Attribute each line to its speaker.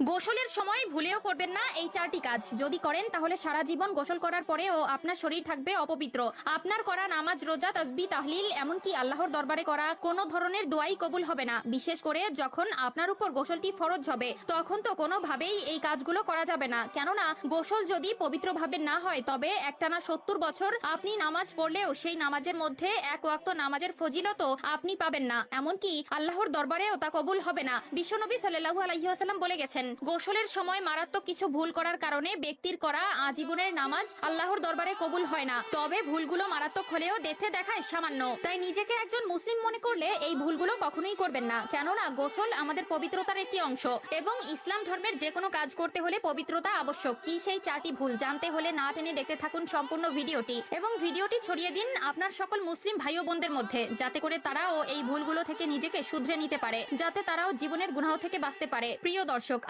Speaker 1: গোসলের সময় ভুলেও করবেন না এই চারটি কাজ। যদি করেন, তাহলে সারা জীবন গোসল করার পরেও আপনার শরীর থাকবে অপবিত্র। আপনার করা নামাজ, রোজা, তসবি, তাহলিল, এমনকি আল্লাহর দরবারে করা কোনো ধরনের দোয়াই কবুল হবে না। বিশেষ করে যখন আপনার উপর গোসলটি ফরজ হবে, তখন তো কোনোভাবেই এই কাজগুলো করা যাবে না। কেননা, গোসল যদি পবিত্রভাবে না হয়, তবে একটানা সত্তর বছর আপনি নামাজ পড়লেও সেই নামাজের মধ্যে এক ওয়াক্ত নামাজের ফজিলত আপনি পাবেন না। এমনকি আল্লাহর দরবারেও তা কবুল হবে না। বিশ্বনবী সাল্লাল্লাহু আলাইহি ওয়াসাল্লাম বলে গেছেন গোসলের সময় মারাত্মক কিছু ভুল করার কারণে ব্যক্তির করা আজীবনের নামাজ আল্লাহর দরবারে কবুল হয় না। তবে ভুলগুলো মারাত্মক হলেও দেখতে দেখায় সামান্য। তাই নিজেকে একজন মুসলিম মনে করলে এই ভুলগুলো কখনোই করবেন না। কেননা গোসল আমাদের পবিত্রতার একটি অংশ এবং ইসলাম ধর্মের যে কোনো কাজ করতে হলে পবিত্রতা আবশ্যক। কি সেই চারটি ভুল জানতে হলে না টেনে দেখতে থাকুন সম্পূর্ণ ভিডিওটি। এবং ভিডিওটি ছড়িয়ে দিন আপনার সকল মুসলিম ভাই ও বোনদের মধ্যে, যাতে করে তারাও এই ভুলগুলো থেকে নিজেকে শুধরে নিতে পারে, যাতে তারাও জীবনের গুনাহ থেকে বাঁচতে পারে। প্রিয় দর্শক